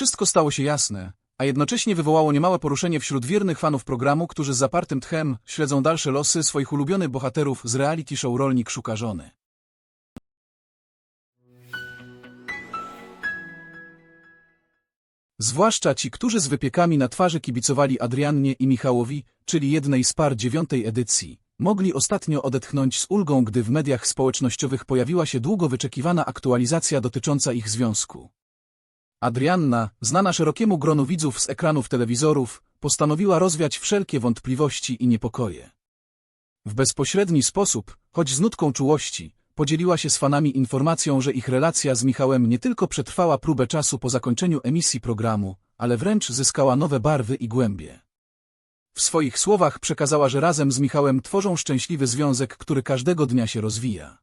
Wszystko stało się jasne, a jednocześnie wywołało niemałe poruszenie wśród wiernych fanów programu, którzy z zapartym tchem śledzą dalsze losy swoich ulubionych bohaterów z reality show Rolnik szuka żony. Zwłaszcza ci, którzy z wypiekami na twarzy kibicowali Adriannie i Michałowi, czyli jednej z par dziewiątej edycji, mogli ostatnio odetchnąć z ulgą, gdy w mediach społecznościowych pojawiła się długo wyczekiwana aktualizacja dotycząca ich związku. Adrianna, znana szerokiemu gronu widzów z ekranów telewizorów, postanowiła rozwiać wszelkie wątpliwości i niepokoje. W bezpośredni sposób, choć z nutką czułości, podzieliła się z fanami informacją, że ich relacja z Michałem nie tylko przetrwała próbę czasu po zakończeniu emisji programu, ale wręcz zyskała nowe barwy i głębie. W swoich słowach przekazała, że razem z Michałem tworzą szczęśliwy związek, który każdego dnia się rozwija.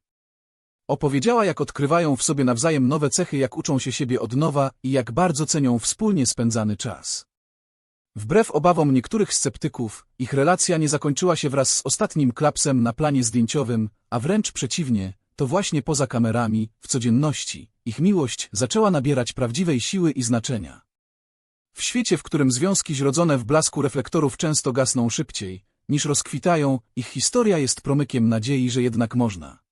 Opowiedziała, jak odkrywają w sobie nawzajem nowe cechy, jak uczą się siebie od nowa i jak bardzo cenią wspólnie spędzany czas. Wbrew obawom niektórych sceptyków, ich relacja nie zakończyła się wraz z ostatnim klapsem na planie zdjęciowym, a wręcz przeciwnie, to właśnie poza kamerami, w codzienności, ich miłość zaczęła nabierać prawdziwej siły i znaczenia. W świecie, w którym związki zrodzone w blasku reflektorów często gasną szybciej, niż rozkwitają, ich historia jest promykiem nadziei, że jednak można.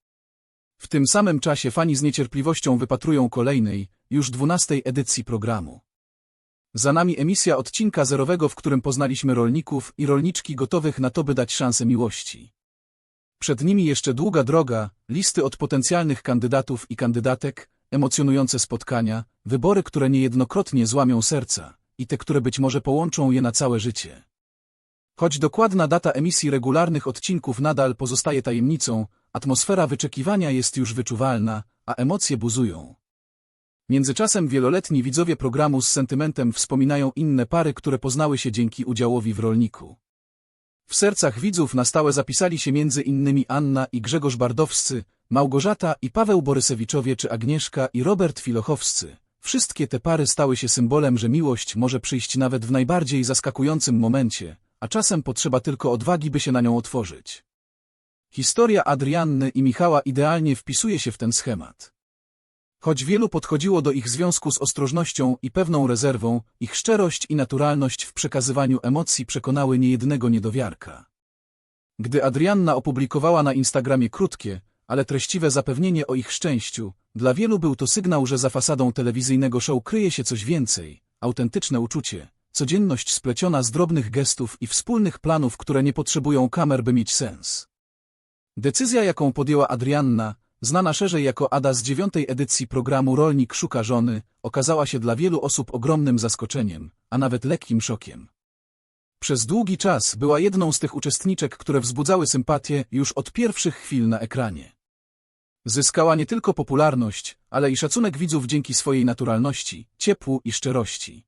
W tym samym czasie fani z niecierpliwością wypatrują kolejnej, już dwunastej edycji programu. Za nami emisja odcinka zerowego, w którym poznaliśmy rolników i rolniczki gotowych na to, by dać szansę miłości. Przed nimi jeszcze długa droga, listy od potencjalnych kandydatów i kandydatek, emocjonujące spotkania, wybory, które niejednokrotnie złamią serca i te, które być może połączą je na całe życie. Choć dokładna data emisji regularnych odcinków nadal pozostaje tajemnicą, atmosfera wyczekiwania jest już wyczuwalna, a emocje buzują. Międzyczasem wieloletni widzowie programu z sentymentem wspominają inne pary, które poznały się dzięki udziałowi w rolniku. W sercach widzów na stałe zapisali się między innymi Anna i Grzegorz Bardowscy, Małgorzata i Paweł Borysewiczowie czy Agnieszka i Robert Filochowscy. Wszystkie te pary stały się symbolem, że miłość może przyjść nawet w najbardziej zaskakującym momencie, a czasem potrzeba tylko odwagi, by się na nią otworzyć. Historia Adrianny i Michała idealnie wpisuje się w ten schemat. Choć wielu podchodziło do ich związku z ostrożnością i pewną rezerwą, ich szczerość i naturalność w przekazywaniu emocji przekonały niejednego niedowiarka. Gdy Adrianna opublikowała na Instagramie krótkie, ale treściwe zapewnienie o ich szczęściu, dla wielu był to sygnał, że za fasadą telewizyjnego show kryje się coś więcej, autentyczne uczucie, codzienność spleciona z drobnych gestów i wspólnych planów, które nie potrzebują kamer, by mieć sens. Decyzja, jaką podjęła Adrianna, znana szerzej jako Ada z dziewiątej edycji programu Rolnik szuka żony, okazała się dla wielu osób ogromnym zaskoczeniem, a nawet lekkim szokiem. Przez długi czas była jedną z tych uczestniczek, które wzbudzały sympatię już od pierwszych chwil na ekranie. Zyskała nie tylko popularność, ale i szacunek widzów dzięki swojej naturalności, ciepłu i szczerości.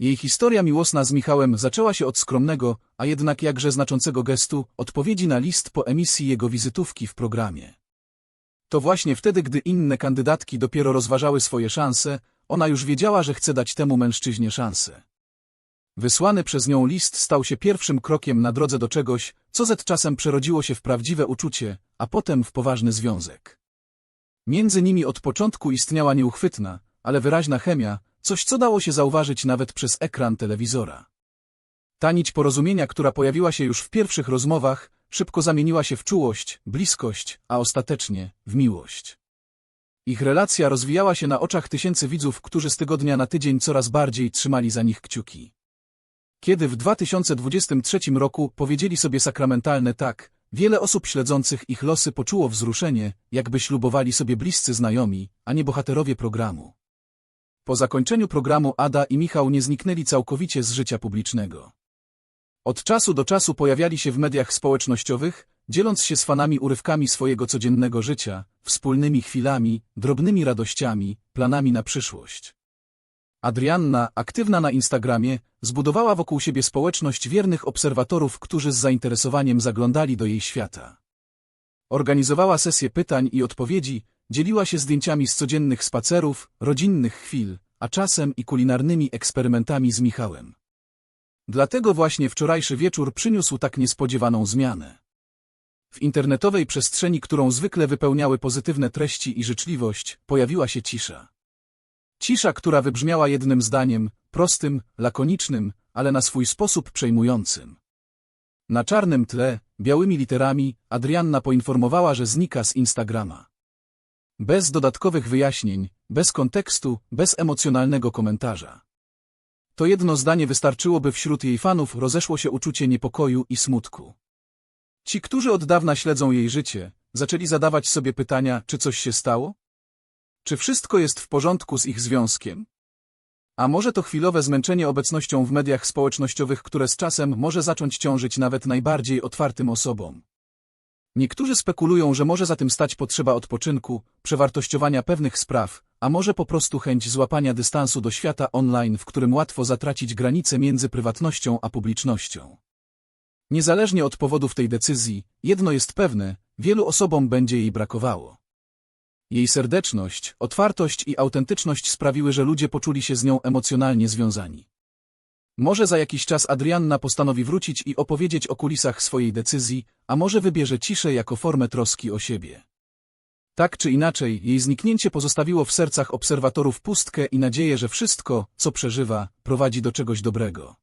Jej historia miłosna z Michałem zaczęła się od skromnego, a jednak jakże znaczącego gestu, odpowiedzi na list po emisji jego wizytówki w programie. To właśnie wtedy, gdy inne kandydatki dopiero rozważały swoje szanse, ona już wiedziała, że chce dać temu mężczyźnie szansę. Wysłany przez nią list stał się pierwszym krokiem na drodze do czegoś, co z czasem przerodziło się w prawdziwe uczucie, a potem w poważny związek. Między nimi od początku istniała nieuchwytna, ale wyraźna chemia, coś co dało się zauważyć nawet przez ekran telewizora. Ta nić porozumienia, która pojawiła się już w pierwszych rozmowach, szybko zamieniła się w czułość, bliskość, a ostatecznie w miłość. Ich relacja rozwijała się na oczach tysięcy widzów, którzy z tygodnia na tydzień coraz bardziej trzymali za nich kciuki. Kiedy w 2023 roku powiedzieli sobie sakramentalne tak, wiele osób śledzących ich losy poczuło wzruszenie, jakby ślubowali sobie bliscy znajomi, a nie bohaterowie programu. Po zakończeniu programu Ada i Michał nie zniknęli całkowicie z życia publicznego. Od czasu do czasu pojawiali się w mediach społecznościowych, dzieląc się z fanami urywkami swojego codziennego życia, wspólnymi chwilami, drobnymi radościami, planami na przyszłość. Adrianna, aktywna na Instagramie, zbudowała wokół siebie społeczność wiernych obserwatorów, którzy z zainteresowaniem zaglądali do jej świata. Organizowała sesje pytań i odpowiedzi, dzieliła się zdjęciami z codziennych spacerów, rodzinnych chwil, a czasem i kulinarnymi eksperymentami z Michałem. Dlatego właśnie wczorajszy wieczór przyniósł tak niespodziewaną zmianę. W internetowej przestrzeni, którą zwykle wypełniały pozytywne treści i życzliwość, pojawiła się cisza. Cisza, która wybrzmiała jednym zdaniem, prostym, lakonicznym, ale na swój sposób przejmującym. Na czarnym tle, białymi literami, Adrianna poinformowała, że znika z Instagrama. Bez dodatkowych wyjaśnień, bez kontekstu, bez emocjonalnego komentarza. To jedno zdanie wystarczyłoby wśród jej fanów rozeszło się uczucie niepokoju i smutku. Ci, którzy od dawna śledzą jej życie, zaczęli zadawać sobie pytania, czy coś się stało? Czy wszystko jest w porządku z ich związkiem? A może to chwilowe zmęczenie obecnością w mediach społecznościowych, które z czasem może zacząć ciążyć nawet najbardziej otwartym osobom? Niektórzy spekulują, że może za tym stać potrzeba odpoczynku, przewartościowania pewnych spraw, a może po prostu chęć złapania dystansu do świata online, w którym łatwo zatracić granice między prywatnością a publicznością. Niezależnie od powodów tej decyzji, jedno jest pewne, wielu osobom będzie jej brakowało. Jej serdeczność, otwartość i autentyczność sprawiły, że ludzie poczuli się z nią emocjonalnie związani. Może za jakiś czas Adrianna postanowi wrócić i opowiedzieć o kulisach swojej decyzji, a może wybierze ciszę jako formę troski o siebie. Tak czy inaczej, jej zniknięcie pozostawiło w sercach obserwatorów pustkę i nadzieję, że wszystko, co przeżywa, prowadzi do czegoś dobrego.